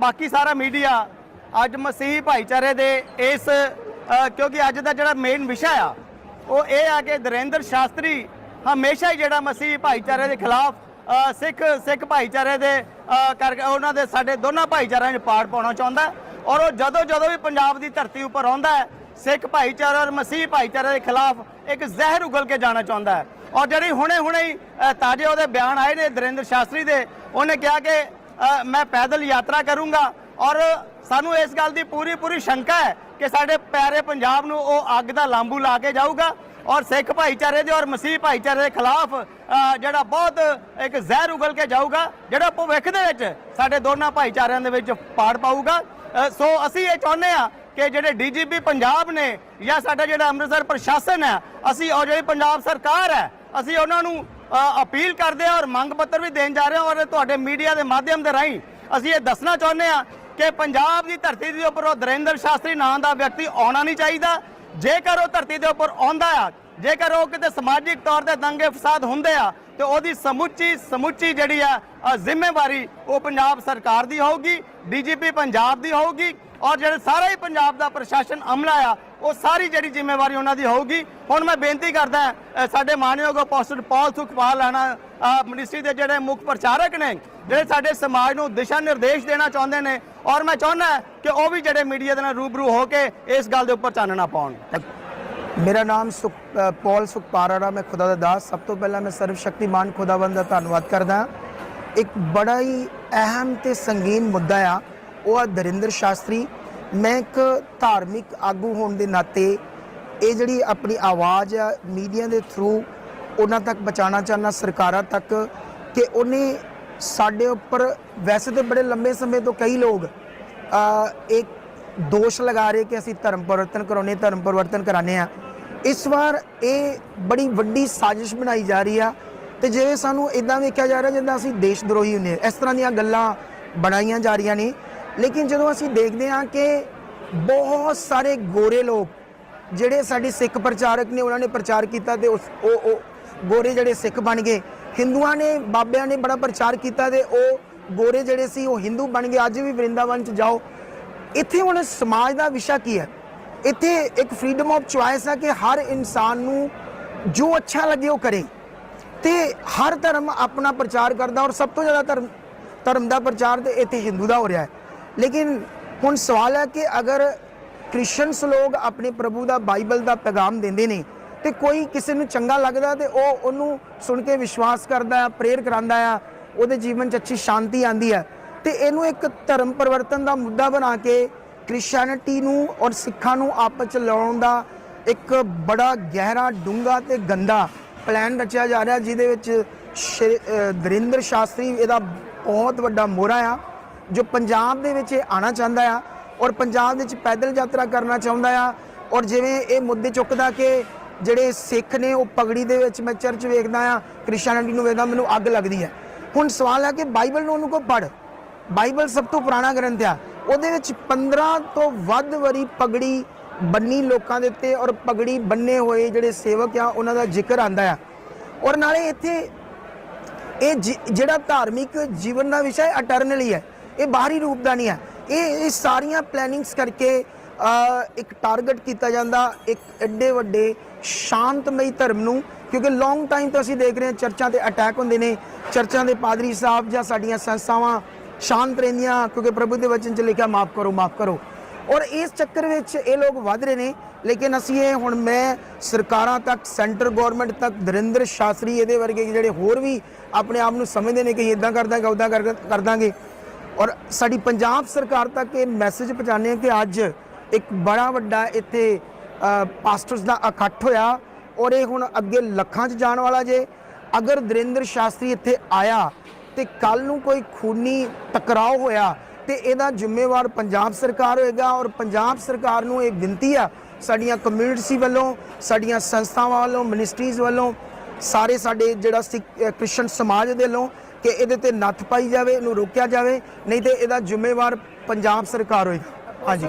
ਬਾਕੀ ਸਾਰਾ ਮੀਡੀਆ ਅੱਜ ਮਸੀਹ ਭਾਈਚਾਰੇ ਦੇ ਇਸ ਕਿਉਂਕਿ ਅੱਜ ਦਾ ਜਿਹੜਾ ਮੇਨ ਵਿਸ਼ਾ ਆ, ਉਹ ਇਹ ਆ ਕਿ ਦਰਿੰਦਰ ਸ਼ਾਸਤਰੀ ਹਮੇਸ਼ਾ ਹੀ ਜਿਹੜਾ ਮਸੀਹ ਭਾਈਚਾਰੇ ਦੇ ਖਿਲਾਫ ਸਿੱਖ ਸਿੱਖ ਭਾਈਚਾਰੇ ਦੇ ਕਰਕੇ ਉਹਨਾਂ ਦੇ ਸਾਡੇ ਦੋਨਾਂ ਭਾਈਚਾਰਿਆਂ 'ਚ ਪਾੜ ਪਾਉਣਾ ਚਾਹੁੰਦਾ ਔਰ ਉਹ ਜਦੋਂ ਜਦੋਂ ਵੀ ਪੰਜਾਬ ਦੀ ਧਰਤੀ ਉੱਪਰ ਆਉਂਦਾ ਹੈ, ਸਿੱਖ ਭਾਈਚਾਰਾ ਔਰ ਮਸੀਹ ਭਾਈਚਾਰੇ ਦੇ ਖਿਲਾਫ ਇੱਕ ਜ਼ਹਿਰ ਉਗਲ ਕੇ ਜਾਣਾ ਚਾਹੁੰਦਾ ਹੈ। ਔਰ ਜਿਹੜੀ ਹੁਣੇ ਹੁਣੇ ਹੀ ਤਾਜ਼ੇ ਉਹਦੇ ਬਿਆਨ ਆਏ ਨੇ ਦਰਿੰਦਰ ਸ਼ਾਸਤਰੀ ਦੇ, ਉਹਨੇ ਕਿਹਾ ਕਿ ਮੈਂ ਪੈਦਲ ਯਾਤਰਾ ਕਰੂੰਗਾ ਔਰ ਸਾਨੂੰ ਇਸ ਗੱਲ ਦੀ ਪੂਰੀ ਪੂਰੀ ਸ਼ੰਕਾ ਹੈ ਕਿ ਸਾਡੇ ਪਿਆਰੇ ਪੰਜਾਬ ਨੂੰ ਉਹ ਅੱਗ ਦਾ ਲਾਂਬੂ ਲਾ ਕੇ ਜਾਊਗਾ ਔਰ ਸਿੱਖ ਭਾਈਚਾਰੇ ਦੇ ਔਰ ਮਸੀਹ ਭਾਈਚਾਰੇ ਦੇ ਖਿਲਾਫ ਜਿਹੜਾ ਬਹੁਤ ਇੱਕ ਜ਼ਹਿਰ ਉਗਲ ਕੇ ਜਾਊਗਾ, ਜਿਹੜਾ ਭਵਿੱਖ ਦੇ ਵਿੱਚ ਸਾਡੇ ਦੋਨਾਂ ਭਾਈਚਾਰਿਆਂ ਦੇ ਵਿੱਚ ਪਾੜ ਪਾਊਗਾ। ਸੋ ਅਸੀਂ ਇਹ ਚਾਹੁੰਦੇ ਆ ਕਿ ਜਿਹੜੇ ਡੀਜੀਪੀ ਪੰਜਾਬ ਨੇ ਜਾਂ ਸਾਡਾ ਜਿਹੜਾ ਅੰਮ੍ਰਿਤਸਰ ਪ੍ਰਸ਼ਾਸਨ ਹੈ, ਅਸੀਂ ਔਰ ਜਿਹੜੀ ਪੰਜਾਬ ਸਰਕਾਰ ਹੈ, ਅਸੀਂ ਉਹਨਾਂ ਨੂੰ ਅਪੀਲ ਕਰਦੇ ਹਾਂ ਔਰ ਮੰਗ ਪੱਤਰ ਵੀ ਦੇਣ ਜਾ ਰਹੇ ਹਾਂ ਔਰ ਤੁਹਾਡੇ ਮੀਡੀਆ ਦੇ ਮਾਧਿਅਮ ਦੇ ਰਾਹੀਂ ਅਸੀਂ ਇਹ ਦੱਸਣਾ ਚਾਹੁੰਦੇ ਹਾਂ ਕਿ ਪੰਜਾਬ ਦੀ ਧਰਤੀ ਦੇ ਉੱਪਰ ਉਹ ਦਰਿੰਦਰ ਸ਼ਾਸਤਰੀ ਨਾਂ ਦਾ ਵਿਅਕਤੀ ਆਉਣਾ ਨਹੀਂ ਚਾਹੀਦਾ। ਜੇਕਰ ਉਹ ਧਰਤੀ ਦੇ ਉੱਪਰ ਆਉਂਦਾ ਆ, ਜੇਕਰ ਉਹ ਕਿਤੇ ਸਮਾਜਿਕ ਤੌਰ ਤੇ ਦੰਗੇ ਫਸਾਦ ਹੁੰਦੇ ਆ, ਤੇ ਉਹਦੀ ਸਮੁੱਚੀ ਸਮੁੱਚੀ ਜਿਹੜੀ ਆ ਜ਼ਿੰਮੇਵਾਰੀ ਉਹ ਪੰਜਾਬ ਸਰਕਾਰ ਦੀ ਹੋਊਗੀ, ਡੀਜੀਪੀ ਪੰਜਾਬ ਦੀ ਹੋਊਗੀ। ਔਰ ਜਿਹੜੇ ਸਾਰਾ ਹੀ ਪੰਜਾਬ ਦਾ ਪ੍ਰਸ਼ਾਸਨ ਅਮਲਾ ਆ ਉਹ ਸਾਰੀ ਜਿਹੜੀ ਜ਼ਿੰਮੇਵਾਰੀ ਉਹਨਾਂ ਦੀ ਹੋਊਗੀ। ਹੁਣ ਮੈਂ ਬੇਨਤੀ ਕਰਦਾ ਸਾਡੇ ਮਾਨਯੋਗ apostle Paul Sukhpal Rana ministry ਦੇ ਜਿਹੜੇ ਮੁੱਖ ਪ੍ਰਚਾਰਕ ਨੇ ਜਿਹੜੇ ਸਾਡੇ ਸਮਾਜ ਨੂੰ ਦਿਸ਼ਾ ਨਿਰਦੇਸ਼ ਦੇਣਾ ਚਾਹੁੰਦੇ ਨੇ ਔਰ ਮੈਂ ਚਾਹੁੰਦਾ ਕਿ ਉਹ ਵੀ ਜਿਹੜੇ ਮੀਡੀਆ ਦੇ ਨਾਲ ਰੂਬਰੂ ਹੋ ਕੇ ਇਸ ਗੱਲ ਦੇ ਉੱਪਰ ਚਾਨਣਾ ਪਾਉਣ। ਮੇਰਾ ਨਾਮ ਸੁਖ ਅ, ਪੌਲ ਸੁਖਪਾਰਾੜਾ ਮੈਂ ਖੁਦਾ ਦਾ ਦਾਸ। ਸਭ ਤੋਂ ਪਹਿਲਾਂ ਮੈਂ ਸਰਵ ਸ਼ਕਤੀਮਾਨ ਖੁਦਾਵੰਦ ਦਾ ਧੰਨਵਾਦ ਕਰਦਾ। ਇੱਕ ਬੜਾ ਹੀ ਅਹਿਮ ਤੇ ਸੰਗੀਨ ਮੁੱਦਾ ਆ ਉਹ ਆ ਦਰਿੰਦਰ ਸ਼ਾਸਤਰੀ। ਮੈਂ ਇੱਕ ਧਾਰਮਿਕ ਆਗੂ ਹੋਣ ਦੇ ਨਾਤੇ ਇਹ ਜਿਹੜੀ ਆਪਣੀ ਆਵਾਜ਼ ਆ ਮੀਡੀਆ ਦੇ ਥਰੂ ਉਹਨਾਂ ਤੱਕ ਪਹੁੰਚਾਉਣਾ ਚਾਹੁੰਦਾ ਸਰਕਾਰਾਂ ਤੱਕ ਕਿ ਉਹਨੇ ਸਾਡੇ ਉੱਪਰ ਵੈਸੇ ਤਾਂ ਬੜੇ ਲੰਬੇ ਸਮੇਂ ਤੋਂ ਕਈ ਲੋਕ ਅ, ਇੱਕ ਦੋਸ਼ ਲਗਾ ਰਹੇ ਕਿ ਅਸੀਂ ਧਰਮ ਪਰਿਵਰਤਨ ਕਰਾਉਣੇ ਧਰਮ ਪਰਿਵਰਤਨ ਕਰਾਣੇ ਆ ਇਸ ਵਾਰ ਇਹ ਬੜੀ ਵੱਡੀ ਸਾਜ਼ਿਸ਼ ਬਣਾਈ ਜਾ ਰਹੀ ਆ ਤੇ ਜਿਵੇਂ ਸਾਨੂੰ ਇਦਾਂ ਵੇਖਿਆ ਜਾ ਰਿਹਾ ਜਿੱਦਾਂ ਅਸੀਂ ਦੇਸ਼ ਦਰੋਹੀ ਹੁੰਦੇ ਆ ਇਸ ਤਰ੍ਹਾਂ ਦੀਆਂ ਗੱਲਾਂ ਬਣਾਈਆਂ ਜਾ ਰਹੀਆਂ ਨੇ। ਲੇਕਿਨ ਜਦੋਂ ਅਸੀਂ ਦੇਖਦੇ ਹਾਂ ਕਿ ਬਹੁਤ ਸਾਰੇ ਗੋਰੇ ਲੋਕ ਜਿਹੜੇ ਸਾਡੀ ਸਿੱਖ ਪ੍ਰਚਾਰਕ ਨੇ, ਉਹਨਾਂ ਨੇ ਪ੍ਰਚਾਰ ਕੀਤਾ ਤੇ ਉਸ ਉਹ ਉਹ ਗੋਰੇ ਜਿਹੜੇ ਸਿੱਖ ਬਣ ਗਏ। ਹਿੰਦੂਆਂ ਨੇ, ਬਾਬਿਆਂ ਨੇ ਬੜਾ ਪ੍ਰਚਾਰ ਕੀਤਾ ਤੇ ਉਹ ਗੋਰੇ ਜਿਹੜੇ ਸੀ, ਉਹ ਹਿੰਦੂ ਬਣ ਗਏ। ਅੱਜ ਵੀ ਵਰਿੰਦਾਵਨ ਚ ਜਾਓ। ਇੱਥੇ ਹੁਣ ਸਮਾਜ ਦਾ ਵਿਸ਼ਾ ਕੀ ਹੈ? ਇੱਥੇ ਇੱਕ ਫਰੀडम ਆਫ ਚੁਆਇਸ ਹੈ ਕਿ ਹਰ ਇਨਸਾਨ ਨੂੰ ਜੋ ਅੱਛਾ ਲੱਗੇ ਉਹ ਕਰੇ। ਤੇ ਹਰ ਧਰਮ ਆਪਣਾ ਪ੍ਰਚਾਰ ਕਰਦਾ ਔਰ ਸਭ ਤੋਂ ਜ਼ਿਆਦਾ ਧਰਮ ਧਰਮ ਦਾ ਪ੍ਰਚਾਰ ਤੇ ਇੱਥੇ ਹਿੰਦੂ ਦਾ ਹੋ ਰਿਹਾ ਹੈ। ਲੇਕਿਨ ਹੁਣ ਸਵਾਲ ਹੈ ਕਿ ਅਗਰ ਕ੍ਰਿਸਚੀਅਨਸ ਲੋਕ ਆਪਣੇ ਪ੍ਰਭੂ ਦਾ ਬਾਈਬਲ ਦਾ ਪੈਗਾਮ ਦਿੰਦੇ ਨੇ ਤੇ ਕੋਈ ਕਿਸੇ ਨੂੰ ਚੰਗਾ ਲੱਗਦਾ ਤੇ ਉਹ ਉਹਨੂੰ ਸੁਣ ਕੇ ਵਿਸ਼ਵਾਸ ਕਰਦਾ ਹੈ ਪ੍ਰੇਰ ਕਰਾਂਦਾ ਆ ਉਹਦੇ ਜੀਵਨ 'ਚ ਅੱਛੀ ਸ਼ਾਂਤੀ ਆਂਦੀ ਹੈ, ਤੇ ਇਹਨੂੰ ਇੱਕ ਧਰਮ ਪਰਿਵਰਤਨ ਦਾ ਮੁੱਦਾ ਬਣਾ ਕੇ ਕ੍ਰਿਸਚੀਅਨਿਟੀ ਨੂੰ ਔਰ ਸਿੱਖਾਂ ਨੂੰ ਆਪਸ 'ਚ ਲਾਉਣ ਦਾ ਇੱਕ ਬੜਾ ਗਹਿਰਾ ਡੂੰਘਾ ਤੇ ਗੰਦਾ ਪਲਾਨ ਰਚਿਆ ਜਾ ਰਿਹਾ, ਜਿਹਦੇ ਵਿੱਚ ਸ਼੍ਰੀ- ਦਰਿੰਦਰ ਸ਼ਾਸਤਰੀ, ਇਹਦਾ ਬਹੁਤ ਵੱਡਾ ਮੋਹਰਾ ਆ। ਜੋ ਪੰਜਾਬ ਦੇ ਵਿੱਚ ਇਹ ਆਣਾ ਚਾਹੁੰਦਾ ਆ ਔਰ ਪੰਜਾਬ ਵਿੱਚ ਪੈਦਲ ਯਾਤਰਾ ਕਰਨਾ ਚਾਹੁੰਦਾ ਆ ਔਰ ਜਿਵੇਂ ਇਹ ਮੁੱਦੇ ਚੁੱਕਦਾ ਕਿ ਜਿਹੜੇ ਸਿੱਖ ਨੇ ਉਹ ਪਗੜੀ ਦੇ ਵਿੱਚ ਮੈਂ ਚਰਚ ਵੇਖਦਾ ਆ ਕ੍ਰਿਸਚੀਅਨਿਟੀ ਨੂੰ ਵੇਖਦਾ, ਮੈਨੂੰ ਅੱਗ ਲੱਗਦੀ ਹੈ ਹੁਣ ਸਵਾਲ ਹੈ ਕਿ ਬਾਈਬਲ ਨੂੰ ਉਹਨੂੰ ਕੋ ਪੜ ਬਾਈਬਲ ਸਭ ਤੋਂ ਪੁਰਾਣਾ ਗ੍ਰੰਥ ਆ। ਉਹਦੇ ਵਿੱਚ 15 ਤੋਂ ਵੱਧ ਵਾਰੀ ਪਗੜੀ ਬੰਨੀ ਲੋਕਾਂ ਦੇ ਉੱਤੇ ਔਰ ਪਗੜੀ ਬੰਨੇ ਹੋਏ ਜਿਹੜੇ ਸੇਵਕ ਆ, ਉਹਨਾਂ ਦਾ ਜ਼ਿਕਰ ਆਂਦਾ ਆ। ਔਰ ਨਾਲੇ ਇੱਥੇ ਇਹ ਜਿ- ਜਿਹੜਾ ਧਾਰਮਿਕ ਜੀਵਨ ਦਾ ਵਿਸ਼ਾ ਹੈ ਅਟਰਨਲੀ ਹੈ ਇਹ ਬਾਹਰੀ ਰੂਪ ਦਾ ਨਹੀਂ ਹੈ। ਇਹ ਇਹ ਸਾਰੀਆਂ ਪਲੈਨਿੰਗਸ ਕਰਕੇ ਇੱਕ ਟਾਰਗੇਟ ਕੀਤਾ ਜਾਂਦਾ, ਇੱਕ ਐਡੇ ਵੱਡੇ ਸ਼ਾਂਤਮਈ ਧਰਮ ਨੂੰ, ਕਿਉਂਕਿ ਲੌਂਗ ਟਾਈਮ ਤੋਂ ਅਸੀਂ ਦੇਖ ਰਹੇ ਹਾਂ ਚਰਚਾਂ ਤੇ ਅਟੈਕ ਹੁੰਦੇ ਨੇ, ਚਰਚਾਂ ਦੇ ਪਾਦਰੀ ਸਾਹਿਬ ਜਾਂ ਸਾਡੀਆਂ ਸੰਸਥਾਵਾਂ ਸ਼ਾਂਤ ਰਹਿੰਦੀਆਂ, ਕਿਉਂਕਿ ਪ੍ਰਭੂ ਦੇ ਵਚਨ 'ਚ ਲਿਖਿਆ, ਮਾਫ ਕਰੋ ਮਾਫ ਕਰੋ। ਔਰ ਇਸ ਚੱਕਰ ਵਿੱਚ ਇਹ ਲੋਕ ਵੱਧ ਰਹੇ ਨੇ, ਲੇਕਿਨ ਅਸੀਂ ਇਹ ਹੁਣ ਮੈਂ ਸਰਕਾਰਾਂ ਤੱਕ ਸੈਂਟਰ ਗਵਰਨਮੈਂਟ ਤੱਕ, ਦਰਿੰਦਰ ਸ਼ਾਸਤਰੀ ਇਹਦੇ ਵਰਗੇ ਜਿਹੜੇ ਹੋਰ ਵੀ ਆਪਣੇ ਆਪ ਨੂੰ ਸਮਝਦੇ ਨੇ ਕਿ ਇਦਾਂ ਕਰ ਦਾਂਗੇ ਉਦਾਂ ਕਰ ਕਰ ਦਾਂਗੇ ਔਰ ਸਾਡੀ ਪੰਜਾਬ ਸਰਕਾਰ ਤੱਕ ਇਹ ਮੈਸੇਜ ਪਹੁੰਚਾਉਂਦੇ ਹਾਂ ਕਿ ਅੱਜ ਇੱਕ ਬੜਾ ਵੱਡਾ ਇੱਥੇ ਪਾਸਟਰਸ ਦਾ ਇਕੱਠ ਹੋਇਆ ਔਰ ਇਹ ਹੁਣ ਅੱਗੇ ਲੱਖਾਂ 'ਚ ਜਾਣ ਵਾਲਾ ਜੇ। ਅਗਰ ਦਰਿੰਦਰ ਸ਼ਾਸਤਰੀ ਇੱਥੇ ਆਇਆ ਤੇ ਕੱਲ ਨੂੰ ਕੋਈ ਖੂਨੀ ਟਕਰਾਅ ਹੋਇਆ ਤੇ ਇਹਦਾ ਜ਼ਿੰਮੇਵਾਰ ਪੰਜਾਬ ਸਰਕਾਰ ਹੋਏਗਾ ਔਰ ਪੰਜਾਬ ਸਰਕਾਰ ਨੂੰ ਇਹ ਬੇਨਤੀ ਆ ਸਾਡੀਆਂ ਕਮਿਊਨਿਟੀ ਵੱਲੋਂ, ਸਾਡੀਆਂ ਸੰਸਥਾਵਾਂ ਵੱਲੋਂ ਮਿਨਿਸਟਰੀਜ਼ ਵੱਲੋਂ, ਸਾਰੇ ਸਾਡੇ ਜਿਹੜਾ ਸਿੱਖ ਕ੍ਰਿਸਚਨ ਸਮਾਜ ਦੇ ਵੱਲੋਂ ਕਿ ਇਹਦੇ ਤੇ ਨੱਥ ਪਾਈ ਜਾਵੇ, ਇਹਨੂੰ ਰੋਕਿਆ ਜਾਵੇ, ਨਹੀਂ ਤੇ ਇਹਦਾ ਜ਼ਿੰਮੇਵਾਰ ਪੰਜਾਬ ਸਰਕਾਰ ਹੋਏਗਾ। ਹਾਂਜੀ।